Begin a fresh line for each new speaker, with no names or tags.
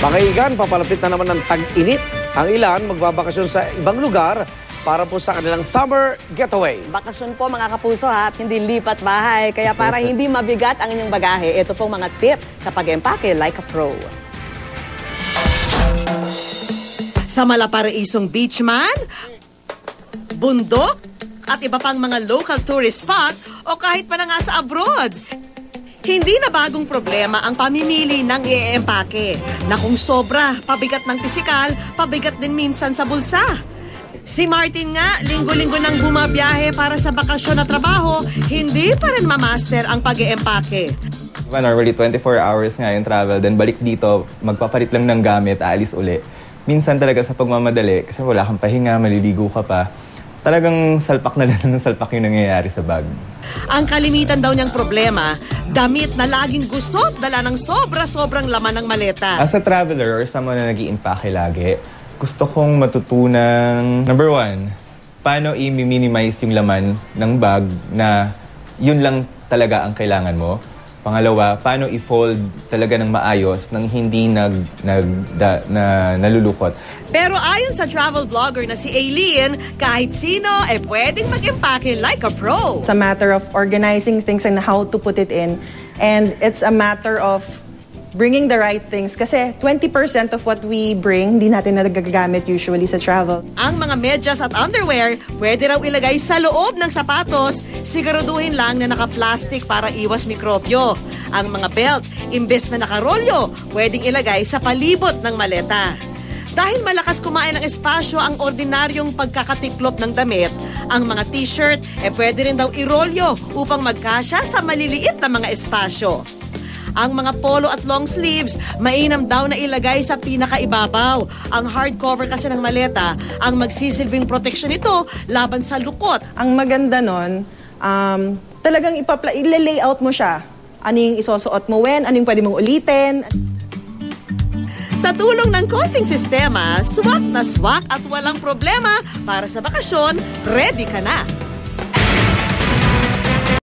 Mga igan, papalapit na naman ng tag-init. Ang ilan magbabakasyon sa ibang lugar para po sa kanilang summer getaway.
Bakasyon po mga kapuso ha, at hindi lipat bahay. Kaya para hindi mabigat ang inyong bagahe, ito pong mga tip sa pag-empake like a pro. Sa Malaparaisong Beach man, bundok, at iba pang mga local tourist spot o kahit pa na nga sa abroad. Hindi na bagong problema ang pamimili ng i-empake na kung sobra, pabigat ng pisikal, pabigat din minsan sa bulsa. Si Martin nga, linggo-linggo nang bumabiyahe para sa bakasyon na trabaho, hindi pa rin mamaster ang pag empake
Diba, normally 24 hours nga yung travel, then balik dito, magpapalit lang ng gamit, aalis uli. Minsan talaga sa pagmamadali, kasi wala kang pahinga, maliligo ka pa, talagang salpak na lang ng salpak yung nangyayari sa bag.
Ang kalimitan daw niyang problema, damit na laging gusot dala ng sobra-sobrang laman ng maleta.
As a traveler or someone na nag impake lagi, gusto kong matutunang, number one, paano i-minimize yung laman ng bag na yun lang talaga ang kailangan mo. Pangalawa, paano i-fold talaga ng maayos nang hindi nag, nag, da, na, nalulukot.
Pero ayon sa travel blogger na si Aileen, kahit sino ay pwedeng mag-empake like a pro.
It's a matter of organizing things and how to put it in. And it's a matter of bringing the right things. Kasi 20% of what we bring, hindi natin nagagamit usually sa travel.
Ang mga medyas at underwear, pwede raw ilagay sa loob ng sapatos, siguraduhin lang na naka-plastic para iwas mikrobyo. Ang mga belt, imbes na nakarolyo, pwedeng ilagay sa palibot ng maleta. Dahil malakas kumain ng espasyo ang ordinaryong pagkakatiklop ng damit, ang mga t-shirt eh pwede rin daw irolyo upang magkasya sa maliliit na mga espasyo. Ang mga polo at long sleeves, mainam daw na ilagay sa pinakaibabaw. Ang hardcover kasi ng maleta, ang magsisilbing proteksyon nito laban sa lukot.
Ang maganda nun, um, talagang ipapla- ile-layout mo siya. Ano yung isusuot mo when, ano yung pwede mong ulitin.
Sa tulong ng konting sistema, swak na swak at walang problema para sa bakasyon, ready ka na.